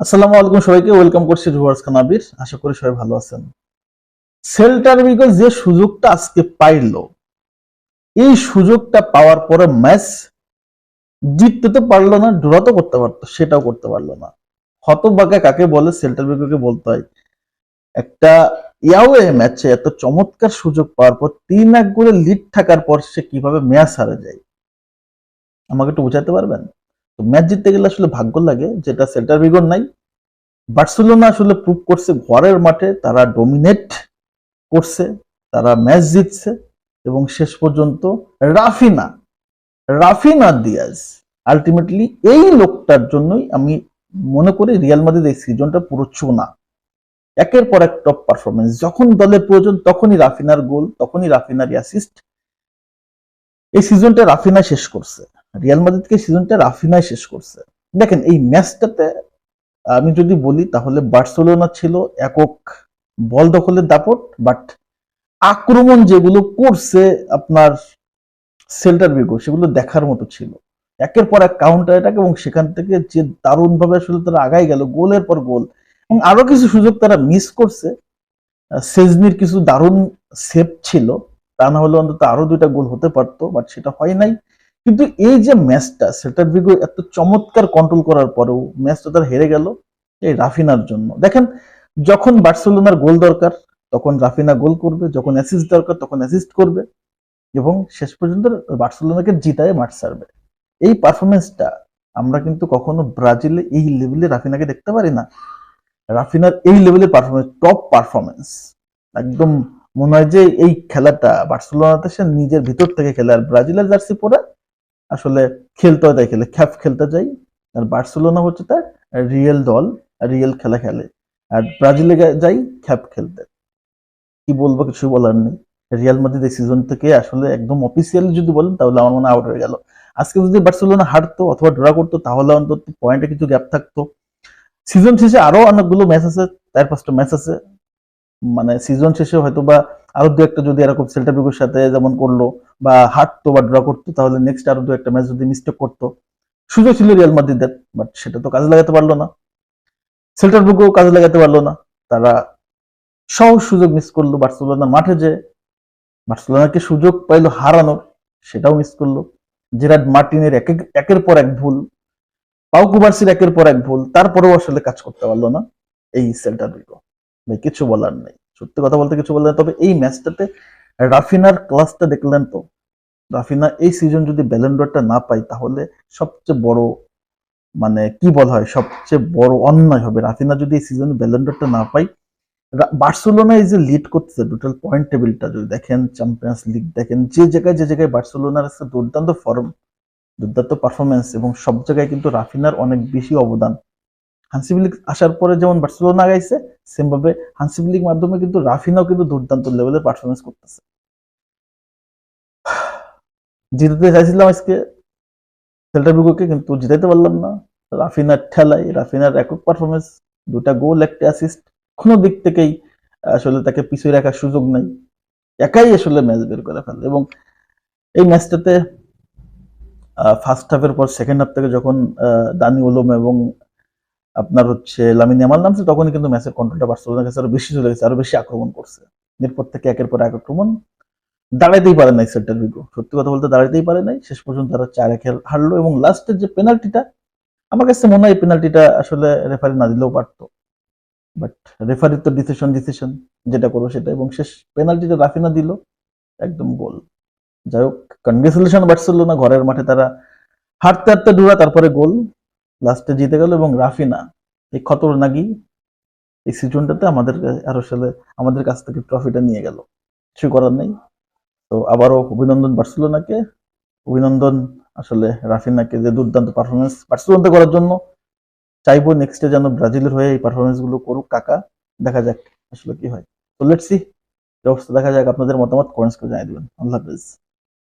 আসসালামু আলাইকুম সবাইকে, ওয়েলকাম করছি রুয়ার্স খানাবির আশা করি সবাই ভালো আছেন। যে সুযোগটা আজকে পাইল, এই সুযোগটা পাওয়ার পরে ম্যাচ জিততে তো পারল না তো করতে পারতো, সেটাও করতে পারল না। হতবাগা কাকে বলে বিগোকে বলতে হয়। একটা ইয়াওয়ে ম্যাচে এত চমৎকার সুযোগ পাওয়ার পর তিন এক গোলে লিড থাকার পর সে কীভাবে ম্যাচ হারে যায়? আমাকে একটু বোঝাতে পারবেন? তো ম্যাচ জিততে গেলে আসলে ভাগ্য লাগে, যেটা সেল্টার বিগোর নাই। বার্সেলোনা আসলে প্রুভ করছে, ঘরের মাঠে তারা ডোমিনেট করছে, তারা ম্যাচ জিতছে এবং শেষ পর্যন্ত রাফিনা রাফিনা দিয়াজ আলটিমেটলি এই লোকটার জন্যই আমি মনে করি রিয়াল মাদ্রিদ এই সিজনটা পুরো চুনা। একের পর এক টপ পারফরমেন্স যখন দলের প্রয়োজন, তখনই রাফিনার গোল তখনই রাফিনার অ্যাসিস্ট এই সিজনটা রাফিনা শেষ করছে। রিয়াল মাদ্রিদকে সিজনটা রাফিনাই শেষ করছে। দেখেন, এই ম্যাচটাতে আমি যদি বলি, তাহলে বার্সেলোনা ছিল একক বল দখলের দাপট বাট আক্রমণ যেগুলো করছে আপনার সেল্টার বিগো সেগুলো দেখার মতো ছিল। একের পর এক কাউন্টার অ্যাটাক এবং সেখান থেকে যে দারুণ ভাবে আসলে তারা আগাই গেল, গোলের পর গোল, এবং আরও কিছু সুযোগ তারা মিস করছে। সেজনির কিছু দারুণ সেভ ছিল, তা না হলে অন্তত আরও দুইটা গোল হতে পারতো বাট সেটা হয় নাই। কিন্তু এই যে ম্যাচটা সেটার বিগো এত চমৎকার কন্ট্রোল করার পরেও ম্যাচটা তার হেরে গেল এই রাফিনার জন্য। দেখেন, যখন বার্সেলোনার গোল দরকার, তখন রাফিনা গোল করবে, যখন অ্যাসিস্ট দরকার, তখন অ্যাসিস্ট করবে এবং শেষ পর্যন্ত বার্সেলোনাকে জিতায় মাঠ ছাড়বে। এই পারফরমেন্সটা আমরা কিন্তু কখনো ব্রাজিলে এই লেভেলে রাফিনাকে দেখতে পারি না। রাফিনার এই লেভেলের পারফরমেন্স টপ পারফরমেন্স একদম মনে হয় যে এই খেলাটা বার্সেলোনাতে সে নিজের ভিতর থেকে খেলে, আর ব্রাজিলের জার্সি পরে আসলে খেলতে হয় তাই খেলে। খ্যাপ খেলতে যাই, আর বার্সেলোনা হচ্ছে তার রিয়েল দল রিয়েল খেলা খেলে। আর ব্রাজিলে যাই, খ্যাপ খেলতে। কি বলব, কিছু বলার নেই। রিয়াল মাদ্রিদ এই সিজন থেকে আসলে একদম অফিসিয়ালি যদি বলেন, তাহলে আমার মনে আউট হয়ে গেল। আজকে যদি বার্সেলোনা হারতো অথবা ড্র করতো, তাহলে অন্তত পয়েন্টে কিছু গ্যাপ থাকতো। সিজন শেষে আরও অনেকগুলো ম্যাচ আছে, চার পাঁচটা ম্যাচ আছে। মানে সিজন শেষে হয়তো বা আরও দু একটা যদি এরকম সেল্টা বিগোর সাথে যেমন করল বা হারতো বা ড্র করতো, তাহলে নেক্সট আরও দু একটা ম্যাচ যদি মিস্টেক করতো। সুযোগ ছিল রিয়াল মাদ্রিদের বাট সেটা তো কাজে লাগাতে পারল না। সেল্টার বিগো কাজে লাগাতে পারল না। তারা সহজ সুযোগ মিস করল বার্সেলোনার মাঠে যে, বার্সেলোনাকে সুযোগ পাইলো হারানোর, সেটাও মিস করল। জেরাড মার্টিনের এক এক- একের পর এক ভুল পাউ কুবার্সির একের পর এক ভুল, তারপরেও আসলে কাজ করতে পারল না এই সেল্টার বিগো ভাই, কিছু বলার নেই। সত্যি কথা বলতে কিছু বলার নেই। তবে এই ম্যাচটাতে রাফিনার ক্লাসটা দেখলেন তো? রাফিনা এই সিজন যদি ব্যালেন্ডরটা না পায়, তাহলে সবচেয়ে বড় মানে কি বলা হয়, সবচেয়ে বড় অন্যায় হবে। রাফিনা যদি এই সিজনে ব্যালেন্ডরটা না রা- বার্সেলোনা এই যে লিড করতেছে টোটাল পয়েন্ট টেবিলটা যদি দেখেন চ্যাম্পিয়ন্স লিগ দেখেন, যে জায়গায় যে জায়গায় বার্সেলোনার আছে দুর্দান্ত ফর্ম দুর্দান্ত পারফরমেন্স এবং সব জায়গায় কিন্তু রাফিনার অনেক বেশি অবদান হানসিবিলিক আসার পরে যেমন বার্সেলোনা গাইছে সেম ভাবে হানসিবিলিক মাধ্যমে কিন্তু রাফিনাও কিন্তু দুর্দান্ত লেভেলের পারফরমেন্স করতেছে। জিতাতে চাইছিলাম আজকে সেল্টা বিগোকে কিন্তু জিতাইতে পারলাম না। রাফিনার ঠেলাই রাফিনার একক পারফরমেন্স দুটা গোল, একটা অ্যাসিস্ট কোনো দিক থেকেই আসলে তাকে পিছিয়ে রাখার সুযোগ নাই। একাই আসলে ম্যাচ বের করে ফেলে এবং এই ম্যাচটাতে ফার্স্ট হাফের পর সেকেন্ড হাফ থেকে যখন দানি ওলম এবং আপনার হচ্ছে লামিন ইয়ামাল নামছে, তখনই কিন্তু ম্যাচের কন্ট্রোলটা বার্সেলোনার কাছে আরও বেশি চলে গেছে, আরও বেশি আক্রমণ করছে। এরপর থেকে একের পর এক আক্রমণ। দাঁড়াইতেই পারে নাই সেন্টার বিগো সত্যি কথা বলতে দাঁড়াইতেই পারে নাই। শেষ পর্যন্ত তারা চার একে হারলো এবং লাস্টের যে পেনাল্টিটা, আমার কাছে মনে হয় পেনাল্টিটা আসলে রেফারি না দিলেও পারতো। বাট রেফারির তো ডিসিশন ডিসিশন, যেটা করো সেটা এবং শেষ পেনাল্টিটা রাফিনা দিল, একদম গোল। যাই হোক কনগ্রেচুলেশন বার্সেলোনা। ঘরের মাঠে তারা হাঁটতে হাঁটতে ডুরা, তারপরে গোল। লাস্টে জিতে গেল এবং রাফিনা এই খতর নাগি এই সিজনটাতে আমাদের আর আসলে আমাদের কাছ থেকে ট্রফিটা নিয়ে গেল। কিছু করার নেই। তো আবারও অভিনন্দন বার্সেলোনাকে। অভিনন্দন আসলে রাফিনাকে যে দুর্দান্ত পারফরমেন্স বার্সেলোনাতে করার জন্য। চাইব নেক্সটে যেন ব্রাজিলের হয়ে এই পারফরমেন্সগুলো করুক কাকা। দেখা যাক আসলে কি হয়। তো লেটসি অবস্থা দেখা যাক আপনাদের মতামত। কমেন্টস করে জানিয়ে দিবেন। আল্লাহ হাফেজ।